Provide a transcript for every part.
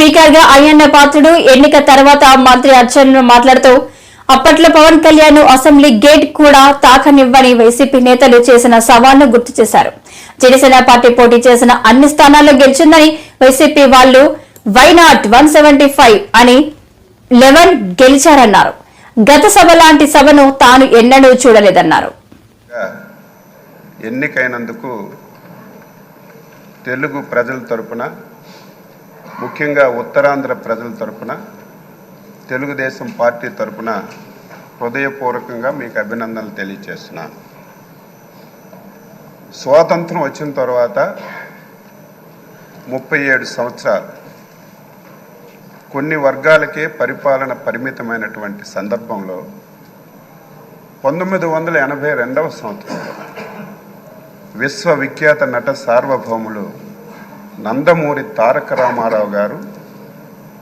స్పీకర్గా అయ్యన్న పాత్రుడు ఎన్నిక తర్వాత మంత్రి అర్చన్ మాట్లాడుతూ అప్పట్లో పవన్ కళ్యాణ్ అసెంబ్లీ గేట్ కూడా తాకనివ్వని వైసీపీ నేతలు చేసిన సవాల్ను గుర్తు చేశారు. జనసేన పార్టీ పోటీ చేసిన అన్ని స్థానాల్లో గెలిచిందని వైసీపీ వాళ్ళు why not one seventy five అని లెవెన్ గెలిచారన్నారు. గత సభ లాంటి సభను తాను ఎన్నడూ చూడలేదన్నారు. ఎన్నికైనందుకు తెలుగు ప్రజల తరపున ముఖ్యంగా ఉత్తరాంధ్ర ప్రజల తరపున తెలుగుదేశం పార్టీ తరపున హృదయపూర్వకంగా మీకు అభినందనలు తెలియజేస్తున్నాను స్వాతంత్రం వచ్చిన తర్వాత ముప్పై ఏడు సంవత్సరాలు కొన్ని వర్గాలకే పరిపాలన పరిమితమైనటువంటి సందర్భంలో పంతొమ్మిది వందల ఎనభై రెండవ సంవత్సరంలో విశ్వవిఖ్యాత నట సార్వభౌములు నందమూరి తారక రామారావు గారు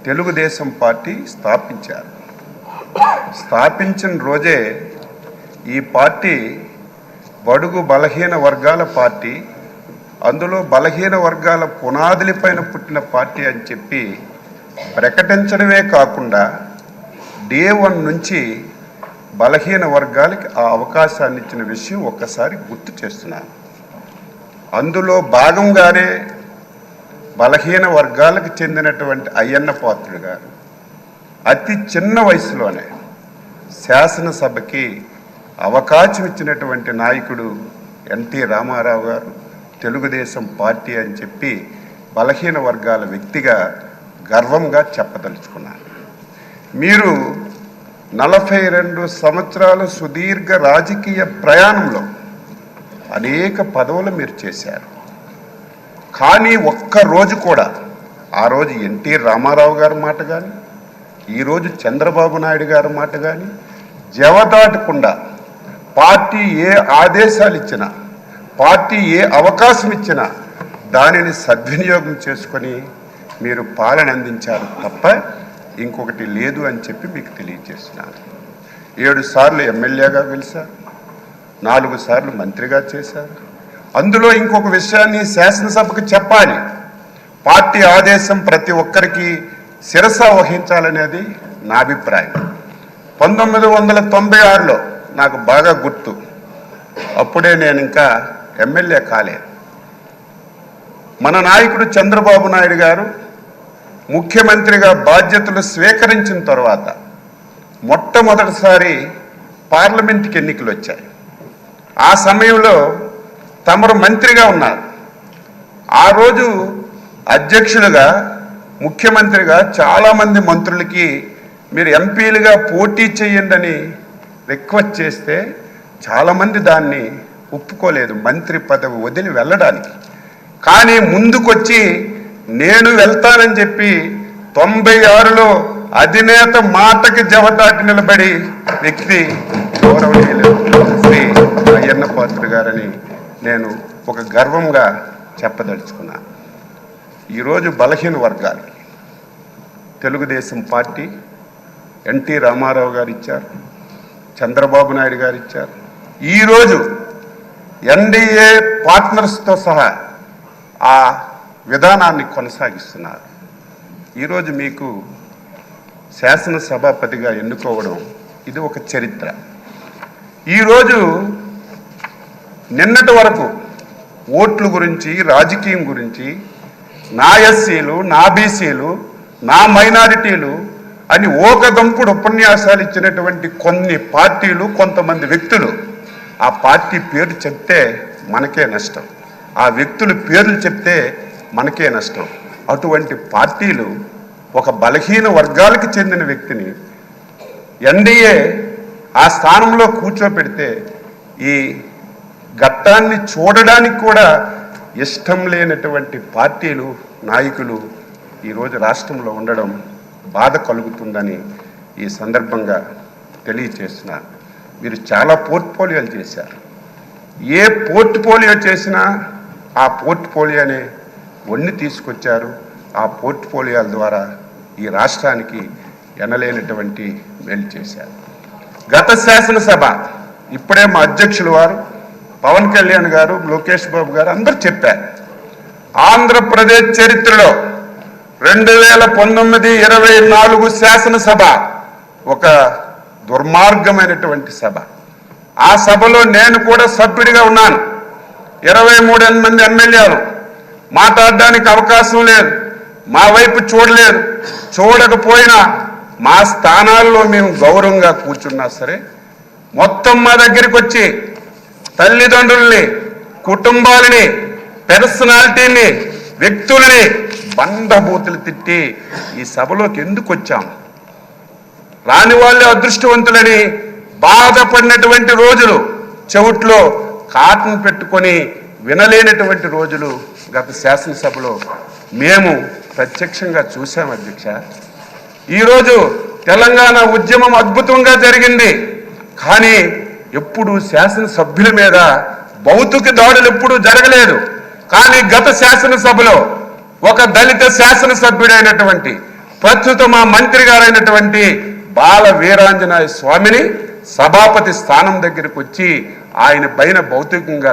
తెలుగుదేశం పార్టీ స్థాపించారు. స్థాపించిన రోజే ఈ పార్టీ బడుగు బలహీన వర్గాల పార్టీ అందులో బలహీన వర్గాల పునాదులపైన పుట్టిన పార్టీ అని చెప్పి ప్రకటించడమే కాకుండా డే వన్ నుంచి బలహీన వర్గాలకి ఆ అవకాశాన్ని ఇచ్చిన విషయం ఒక్కసారి గుర్తు చేస్తున్నాను. అందులో భాగంగానే బలహీన వర్గాలకు చెందినటువంటి అయ్యన్న పాత్రుడు గారు. అతి చిన్న వయసులోనే శాసనసభకి అవకాశం ఇచ్చినటువంటి నాయకుడు ఎన్టీ రామారావు గారు తెలుగుదేశం పార్టీ అని చెప్పి బలహీన వర్గాల వ్యక్తిగా గర్వంగా చెప్పదలుచుకున్నాను మీరు నలభై రెండు సంవత్సరాల సుదీర్ఘ రాజకీయ ప్రయాణంలో అనేక పదవులు మీరు చేశారు. కానీ ఒక్క రోజు కూడా ఆ రోజు ఎన్టీ రామారావు గారి మాట కానీ ఈరోజు చంద్రబాబు నాయుడు గారి మాట కానీ జవదాటకుండా పార్టీ ఏ ఆదేశాలు ఇచ్చినా పార్టీ ఏ అవకాశం ఇచ్చినా దానిని సద్వినియోగం చేసుకొని మీరు పాలన అందించారు తప్ప ఇంకొకటి లేదు అని చెప్పి మీకు తెలియజేస్తున్నాను. ఏడు సార్లు ఎమ్మెల్యేగా గెలిచారు నాలుగు సార్లు మంత్రిగా చేశారు అందులో ఇంకొక విషయాన్ని శాసనసభకు చెప్పాలి. పార్టీ ఆదేశం ప్రతి ఒక్కరికి శిరస వహించాలనేది నా అభిప్రాయం. పంతొమ్మిది వందల తొంభై ఆరులో నాకు బాగా గుర్తు. అప్పుడే నేను ఇంకా ఎమ్మెల్యే కాలేదు. మన నాయకుడు చంద్రబాబు నాయుడు గారు ముఖ్యమంత్రిగా బాధ్యతలు స్వీకరించిన తర్వాత మొట్టమొదటిసారి పార్లమెంట్కి ఎన్నికలు వచ్చాయి. ఆ సమయంలో తమరు మంత్రిగా ఉన్నారు. ఆ రోజు అధ్యక్షులుగా ముఖ్యమంత్రిగా చాలామంది మంత్రులకి మీరు ఎంపీలుగా పోటీ చేయండి అని రిక్వెస్ట్ చేస్తే చాలామంది దాన్ని ఒప్పుకోలేదు మంత్రి పదవి వదిలి వెళ్ళడానికి. కానీ ముందుకొచ్చి నేను వెళ్తానని చెప్పి తొంభై ఆరులో అధినేత మాటకి జవదాటి నిలబడి వ్యక్తి గౌరవనీయులు శ్రీ అయ్యన్న పాత్ర గారని నేను ఒక గర్వంగా చెప్పదలుచుకున్నాను ఈరోజు బలహీన వర్గాలకి తెలుగుదేశం పార్టీ ఎన్టీ రామారావు గారు ఇచ్చారు చంద్రబాబు నాయుడు గారు ఇచ్చారు. ఈరోజు ఎన్డీఏ పార్ట్నర్స్తో సహా ఆ విధానాన్ని కొనసాగిస్తున్నారు. ఈరోజు మీకు శాసనసభాపతిగా ఎన్నుకోవడం ఇది ఒక చరిత్ర. ఈరోజు నిన్నటి వరకు ఓట్ల గురించి రాజకీయం గురించి నా ఎస్సీలు నా బీసీలు నా మైనారిటీలు అని ఓకదంపుడు ఉపన్యాసాలు ఇచ్చినటువంటి కొన్ని పార్టీలు కొంతమంది వ్యక్తులు ఆ పార్టీ పేరు చెప్తే మనకే నష్టం. ఆ వ్యక్తులు పేర్లు చెప్తే మనకే నష్టం. అటువంటి పార్టీలు ఒక బలహీన వర్గాలకు చెందిన వ్యక్తిని ఎన్డీఏ ఆ స్థానంలో కూర్చోపెడితే ఈ గతాన్ని చూడడానికి కూడా ఇష్టం లేనటువంటి పార్టీలు నాయకులు ఈరోజు రాష్ట్రంలో ఉండడం బాధ కలుగుతుందని ఈ సందర్భంగా తెలియచేస్తున్నాను మీరు చాలా పోర్ట్ఫోలియోలు చేశారు. ఏ పోర్ట్ఫోలియో చేసినా ఆ పోర్ట్ఫోలియోనే వండి తీసుకొచ్చారు. ఆ పోర్ట్ఫోలియోల ద్వారా ఈ రాష్ట్రానికి ఎనలేనటువంటి మేలు చేశారు. గత శాసనసభ ఇప్పుడే మా అధ్యక్షులు వారు పవన్ కళ్యాణ్ గారు లోకేష్ బాబు గారు అందరూ చెప్పారు. ఆంధ్రప్రదేశ్ చరిత్రలో రెండు వేల పంతొమ్మిది ఇరవై నాలుగు శాసనసభ ఒక దుర్మార్గమైనటువంటి సభ. ఆ సభలో నేను కూడా సభ్యుడిగా ఉన్నాను. ఇరవై మూడు మంది ఎమ్మెల్యేలు. మాట్లాడడానికి అవకాశం లేదు. మా వైపు చూడలేదు. చూడకపోయినా మా స్థానాల్లో మేము గౌరవంగా కూర్చున్నా సరే మొత్తం మా దగ్గరికి వచ్చి తల్లిదండ్రుల్ని కుటుంబాలని పర్సనాలిటీని వ్యక్తులని బండబూతులు తిట్టి ఈ సభలోకి ఎందుకు వచ్చాం? రాని వాళ్ళే అదృష్టవంతులని బాధపడినటువంటి రోజులు చెవుట్లో కాటన్ పెట్టుకొని వినలేనటువంటి రోజులు గత శాసనసభలో మేము ప్రత్యక్షంగా చూసాం అధ్యక్ష. ఈరోజు తెలంగాణ ఉద్యమం అద్భుతంగా జరిగింది. కానీ ఎప్పుడు శాసనసభ్యుల మీద భౌతిక దాడులు ఎప్పుడు జరగలేదు. కానీ గత శాసనసభలో ఒక దళిత శాసనసభ్యుడైనటువంటి ప్రస్తుత మా మంత్రి గారైనటువంటి బాల వీరాంజనాయ స్వామిని సభాపతి స్థానం దగ్గరికి వచ్చి ఆయన పైన భౌతికంగా